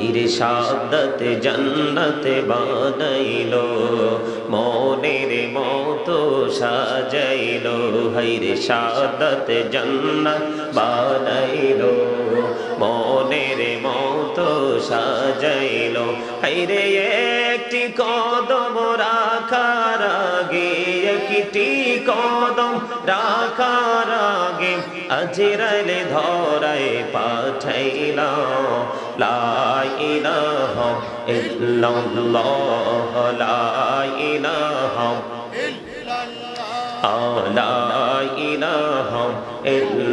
হাইরে সাদত, জন্নত বানাইলো মনের মতো সাজাইলো। হাইরে সাদত, জন্নত বানাইলো মনের মতো সাজাইলো। হাইরে একটি কদম রাখার আগে একটি কদম আগে আজরাইলে ধরায় পাঠাইলাম লা ইলাহা ইল্লাল্লাহ লা ইলাহা লা ইলাহা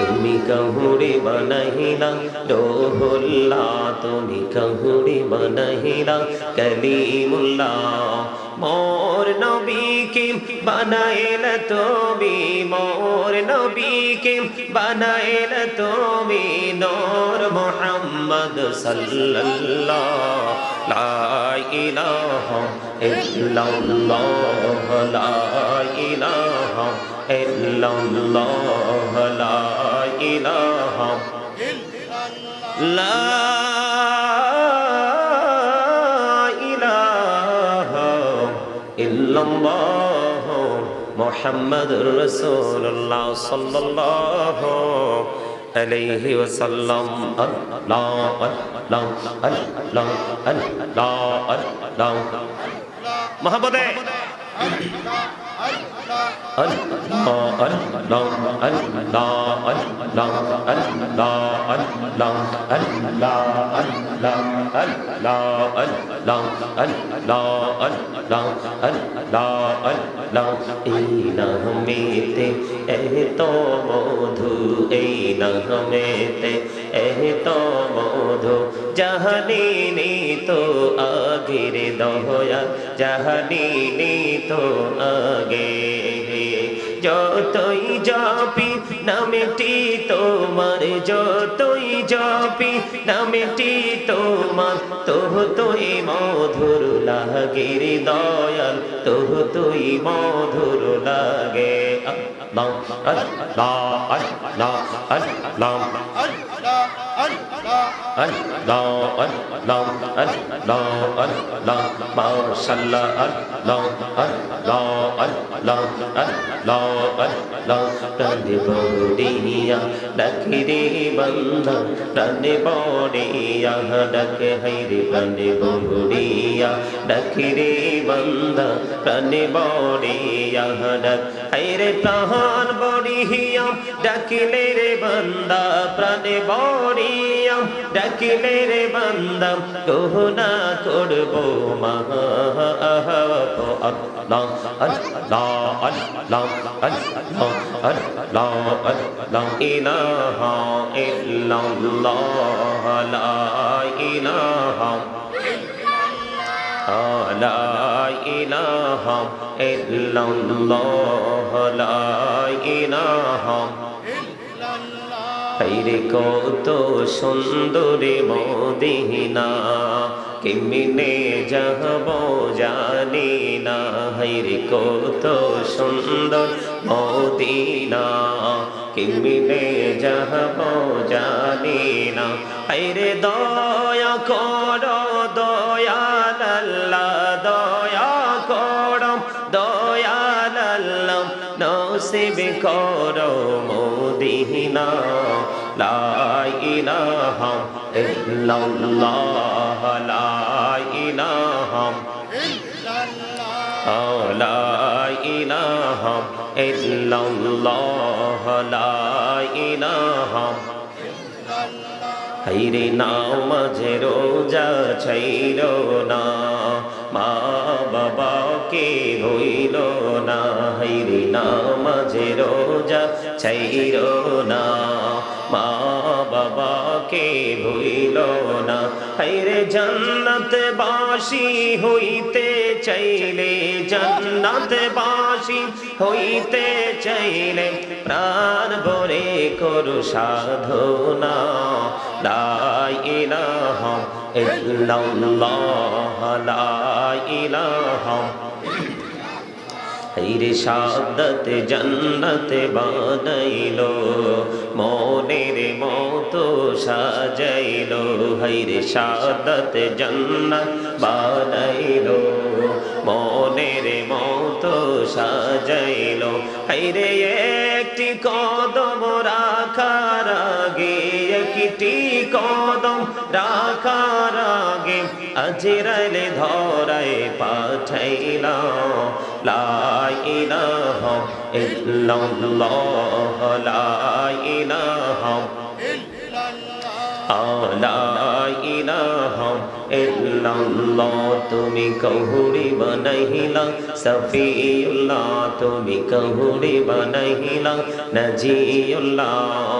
তুমি কহুড়ি বানাহিলা লোহুল্লা তুমি কহুড়ি বানাহিলা কলিমুল্লাহ। মোর নবীকে বানাইল তুমি, মোর নবীকে বানাইল তুমি, নূর মুহাম্মদ সাল্লাল্লাহ লা ইলাহা ইল্লাল্লাহ, লা ইলাহা إله لا إله إلا الله محمد رسول الله صلى الله عليه وسلم الله الله الله الله الله محبت মেতে এহ তো মধু এই নহমেতে এহ তো মধু জাহানি তো আগের দহয়া জাহানি তো আগে যতই জপি, নামেটি তোমার যতই জপি, নামেটি তোমার তোহ তুই মধুর লাগে রে দয়াল তোহ তুই মধুর লাগে। আল্লাহ আল্লাহ আল্লাহ আল্লাহ الله الله الله الله ما صلى الله الله الله الله الله রানে বড়িয়া ডাকে রে বন্দা রানে বড়িয়া ডাকে হাই রে রানে বড়িয়া ডাকে রে বন্ধা প্রাণে বড়িয়া ডাক হাইরে প্রাণ বড়িয়া ডাকিলে রে বন্দা প্রাণে বড়িয়া ডাকিলে রে বন্দা গহনা করব মা আল্লাহ আল্লাহ আল্লাহ আল্লাহ আল্লাহ আল্লাহ ইলাহা ইল্লাল্লাহ লা ইলাহা لا ইল্লাল্লাহ, লা ইলাহা হাইরে কত সুন্দরে মদিনা, কেমিনে যাব জানি না। হাইরে কত সুন্দর মদিনা, কেমিনে যাব জানি না। হাইরে দয়া কর, দয়া নসিব কর মদিনা, লা ইলাহা ইল্লাল্লাহ, লা ইলাহা লা ইলাহা ইল্লাল্লাহ, লা হাইরে নাও মাঝে রোজা ছাইর না, মা বাবাকে হইল না, হাইরে মাঝে রোজা ছাইর না। মা বাবাকে ভুইল না। হাইরে জান্নাত বাসি হইতে চাইলে জান্নাত বাসি হইতে চাইলে প্রাণ ভরে করু সাধনা। লা ইলাহা ইল্লাল্লাহ, লা ইলাহা হাইরে সাদত জন্নত বানাইলো, মনের মতো সাজাইলো, হাইরে সাদত জন্নত বানাইলো, মনের মতো সাজাইলো, হাইরে একটি কদম রাখার আগে, একটি কদম রাখার আগে, আজরাইলে ধরায় পাঠাইলাম লা ইলাহা ইল্লাল্লাহ লা ইলাহা তুমি কহুরি বানাইলা সফিউল্লাহ তুমি কহুরি বানাইলা নজিউল্লাহ।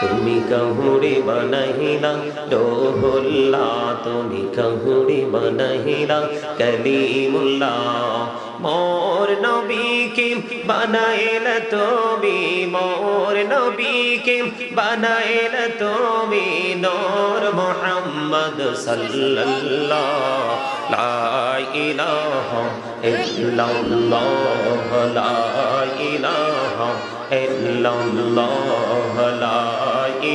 তুমি কহুরি বানাইলা রোহুল্লাহ তুমি কহুরি বানাইলা, কলিমুল্লাহ। মোর নবীকে বানাইল তুমি, মোর নবীকে বানাইল তুমি, নূর মুহাম্মদ সাল্লাল্লাহ লা ইলাহা ইল্লাল্লাহ, লা ইলাহা লা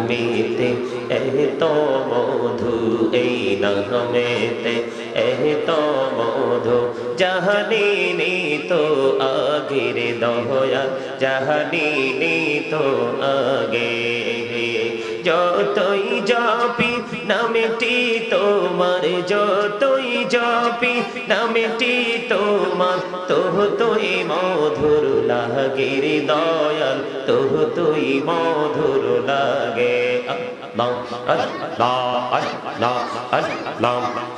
মেতে এতো মধু এই নহমেতে এতো মধু জাহানি তো আগের দহয়া জাহানি তো আগে যতই জপি নামেটি তোমার যতই জপি নামেটি তোমার তোহ তুই মধুর লাগে রে দয়াল তোহ তুই মধুর লাগে আল্লাহ আল্লাহ আল্লাহ আল্লাহ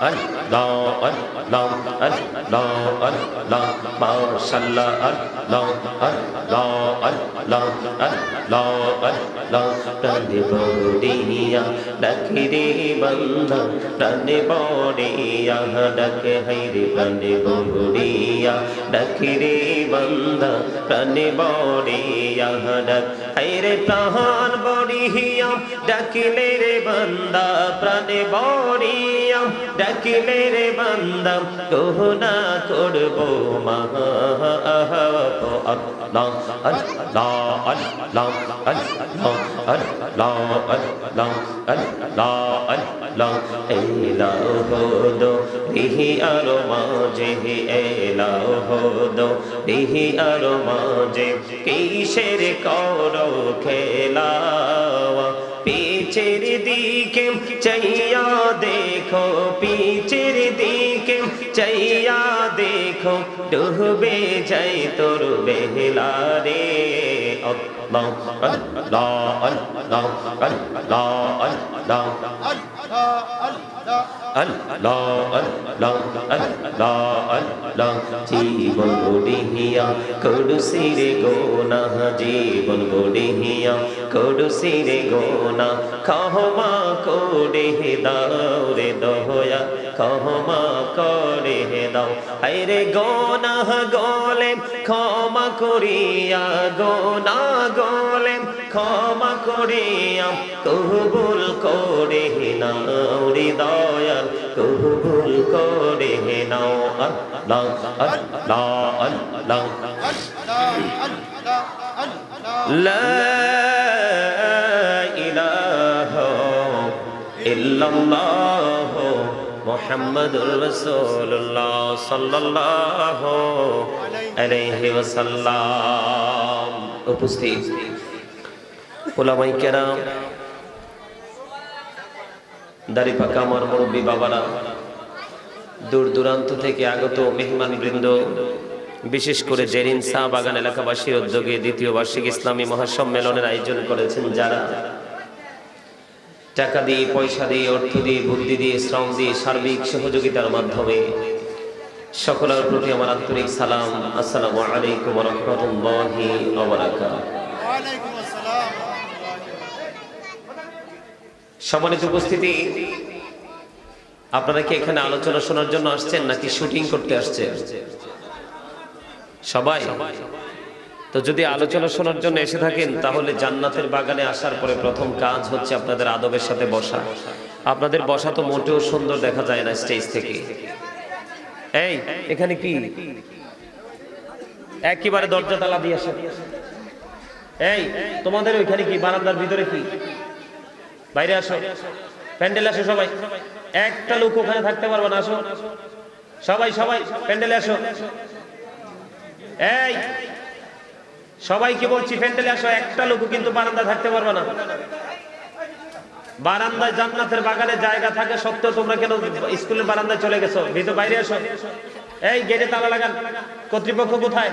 哎，然后。আল্লাহ আল্লাহ আল্লাহ আল্লাহ মাশাআল্লাহ আল্লাহ আল্লাহ আল্লাহ আল্লাহ আল্লাহ প্রাণে বড়িয়া ডাকে রে বন্ধা প্রাণে বড়িয়া ডাকে হাইরে প্রাণে বড়িয়া ডাকে রে বন্ধা প্রাণে বড়িয়া ডাক হাইরে প্রাণ বড়িয়া ডাকিলে রে বন্দা প্রাণে বড়িয়া ডাকিলে রে বন্দা বান্দা গোনা না করব বিহি আরও মাঝে হে এলাও হোদো দিহি আরও মাঝে কিসের করো খেলা পিছের দিকে চাইয়া দেখো পিছের দিকে চাইয়া দেখো, ডুবে যাই তোর বেহলা রে আল্লাহ আল্লাহ আল্লাহ আল্লাহ আল্লাহ। আল্লাহ আল্লাহ আল্লাহ আল্লাহ জীবন গড়িয়া করুসি রে গোনা জীবন গড়িয়া করুসি রে গোনা ক্ষমা করে দাও রে দহয়া ক্ষমা করে দাও। হাইরে গোনাহ গোলে, ক্ষমা করিয়া গোনা গোলে, ক্ষমা করিয়া কবুল করে নাও হৃদয়াল কবুল করে নাও। আল্লাহ আল্লাহ আল্লাহ। লা ইলাহা ইল্লাল্লাহ। মোহাম্মদুর রসুল্লাহ সাল্লাহ আলাইহি ওয়াসাল্লাম। উপস্থিত। ওলামাই কেরাম দাড়ি পাকা আমার মুরব্বী বাবারা, দূর দূরান্ত থেকে আগত মেহমান বৃন্দ, বিশেষ করে জেরিন শাহ বাগান এলাকাবাসীর উদ্যোগে দ্বিতীয় বার্ষিক ইসলামী মহাসম্মেলনের আয়োজন করেছেন যারা। টাকা দিয়ে, পয়সা দিয়ে, অর্থ দিয়ে, বুদ্ধি দিয়ে, শ্রম দিয়ে, সার্বিক সহযোগিতার মাধ্যমে সকলের প্রতি আমার আন্তরিক সালাম। আসসালামু আলাইকুম রহমতুল্লাহি সম্মানিত উপস্থিতি, আপনারা কি এখানে আলোচনা শোনার জন্য আসছেন নাকি শুটিং করতে আসছেন? সবাই? তো যদি আলোচনা শোনার জন্য এসে থাকেন, তাহলে জান্নাতের বাগানে আসার পরে প্রথম কাজ হচ্ছে আপনাদের আদবের সাথে বসা। আপনাদের বসা তো মোটেও সুন্দর দেখা যায় না স্টেজ থেকে। এই, এখানে কি? একেবারে দরজা তালা দিয়ে আসে এই, তোমাদের ওইখানে কি? বারান্দার ভিতরে কি? বাইরে আসো। প্যান্ডেলে আসো সবাই। একটা লোক ওখানে থাকতে পারবে না, আসো। সবাই সবাই, প্যান্ডেলে আসো। এই সবাইকে বলছি প্যান্ডেলে আসো, একটা লোক কিন্তু বারান্দা থাকতে পারবে না। বারান্দায় জান্নাতের বাগানে জায়গা থাকে সত্ত্বেও তোমরা কেন স্কুলের বারান্দায় চলে গেছো? ভিতর বাইরে আসো এই গেটে তালা লাগান। কর্তৃপক্ষ কোথায়?